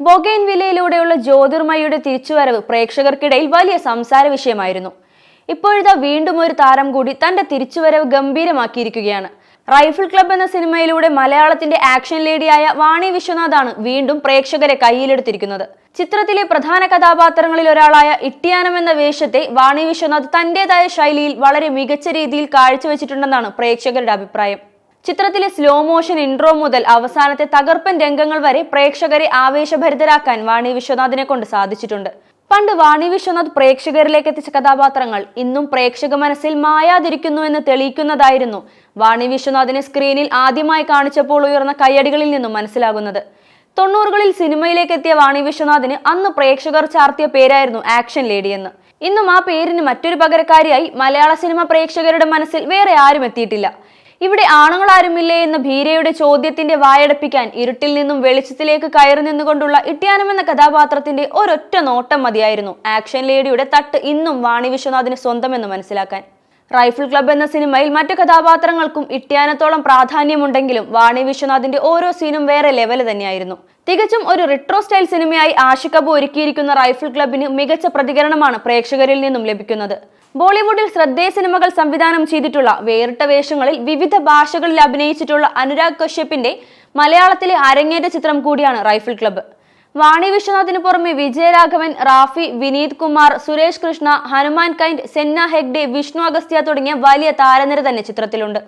ബൊഗൈൻ വിലയിലൂടെയുള്ള ജ്യോതിർമയുടെ തിരിച്ചുവരവ് പ്രേക്ഷകർക്കിടയിൽ വലിയ സംസാര വിഷയമായിരുന്നു. ഇപ്പോഴത്തെ വീണ്ടും ഒരു താരം കൂടി തന്റെ തിരിച്ചുവരവ് ഗംഭീരമാക്കിയിരിക്കുകയാണ്. റൈഫിൾ ക്ലബ് എന്ന സിനിമയിലൂടെ മലയാളത്തിന്റെ ആക്ഷൻ ലേഡിയായ വാണി വിശ്വനാഥാണ് വീണ്ടും പ്രേക്ഷകരെ കയ്യിലെടുത്തിരിക്കുന്നത്. ചിത്രത്തിലെ പ്രധാന കഥാപാത്രങ്ങളിൽ ഒരാളായ ഇട്ടിയാനം എന്ന വേഷത്തെ വാണി വിശ്വനാഥ് തന്റേതായ ശൈലിയിൽ വളരെ മികച്ച രീതിയിൽ കാഴ്ചവെച്ചിട്ടുണ്ടെന്നാണ് പ്രേക്ഷകരുടെ അഭിപ്രായം. ചിത്രത്തിലെ സ്ലോ മോഷൻ ഇൻട്രോ മുതൽ അവസാനത്തെ തകർപ്പൻ രംഗങ്ങൾ വരെ പ്രേക്ഷകരെ ആവേശഭരിതരാക്കാൻ വാണി വിശ്വനാഥിനെ കൊണ്ട് സാധിച്ചിട്ടുണ്ട്. പണ്ട് വാണി വിശ്വനാഥ് പ്രേക്ഷകരിലേക്ക് എത്തിച്ച കഥാപാത്രങ്ങൾ ഇന്നും പ്രേക്ഷക മനസ്സിൽ മായാതിരിക്കുന്നു എന്ന് തെളിയിക്കുന്നതായിരുന്നു വാണി വിശ്വനാഥിനെ സ്ക്രീനിൽ ആദ്യമായി കാണിച്ചപ്പോൾ ഉയർന്ന കയ്യടികളിൽ നിന്നും മനസ്സിലാകുന്നത്. തൊണ്ണൂറുകളിൽ സിനിമയിലേക്ക് എത്തിയ വാണി വിശ്വനാഥിന് അന്ന് പ്രേക്ഷകർ ചാർത്തിയ പേരായിരുന്നു ആക്ഷൻ ലേഡി എന്ന്. ഇന്നും ആ പേരിന് മറ്റൊരു പകരക്കാരിയായി മലയാള സിനിമ പ്രേക്ഷകരുടെ മനസ്സിൽ വേറെ ആരും എത്തിയിട്ടില്ല. ഇവിടെ ആണുങ്ങളാരുമില്ലേ എന്ന ഭീരയുടെ ചോദ്യത്തിന്റെ വായടപ്പിക്കാൻ ഇരുട്ടിൽ നിന്നും വെളിച്ചത്തിലേക്ക് കയറി നിന്നുകൊണ്ടുള്ള ഇട്ടിയാനം എന്ന കഥാപാത്രത്തിന്റെ ഒരൊറ്റ നോട്ടം മതിയായിരുന്നു. ആക്ഷൻ ലേഡിയുടെ തട്ട് ഇന്നും വാണി വിശ്വനാഥിന് സ്വന്തമെന്ന് മനസ്സിലാക്കാൻ. റൈഫിൾ ക്ലബ് എന്ന സിനിമയിൽ മറ്റു കഥാപാത്രങ്ങൾക്കും ഇട്ടിയാനത്തോളം പ്രാധാന്യമുണ്ടെങ്കിലും വാണി വിശ്വനാഥിന്റെ ഓരോ സീനും വേറെ ലെവൽ തന്നെയായിരുന്നു. തികച്ചും ഒരു റിട്രോ സ്റ്റൈൽ സിനിമയായി ആഷിക് അബു ഒരുക്കിയിരിക്കുന്ന റൈഫിൾ ക്ലബിന് മികച്ച പ്രതികരണമാണ് പ്രേക്ഷകരിൽ നിന്നും ലഭിക്കുന്നത്. ബോളിവുഡിൽ ശ്രദ്ധേയ സിനിമകൾ സംവിധാനം ചെയ്തിട്ടുള്ള വേറിട്ട വേഷങ്ങളിൽ വിവിധ ഭാഷകളിൽ അഭിനയിച്ചിട്ടുള്ള അനുരാഗ് കശ്യപിന്റെ മലയാളത്തിലെ അരങ്ങേറ്റ ചിത്രം കൂടിയാണ് റൈഫിൾ ക്ലബ്ബ്. വാണി വിശ്വനാഥിന് പുറമെ വിജയരാഘവൻ റാഫി വിനീത് കുമാർ സുരേഷ് കൃഷ്ണ ഹനുമാൻ കൈൻഡ് സെന്ന ഹെഗ്ഡെ വിഷ്ണു അഗസ്ത്യ തുടങ്ങിയ വലിയ താരനിര തന്നെ ചിത്രത്തിലുണ്ട്.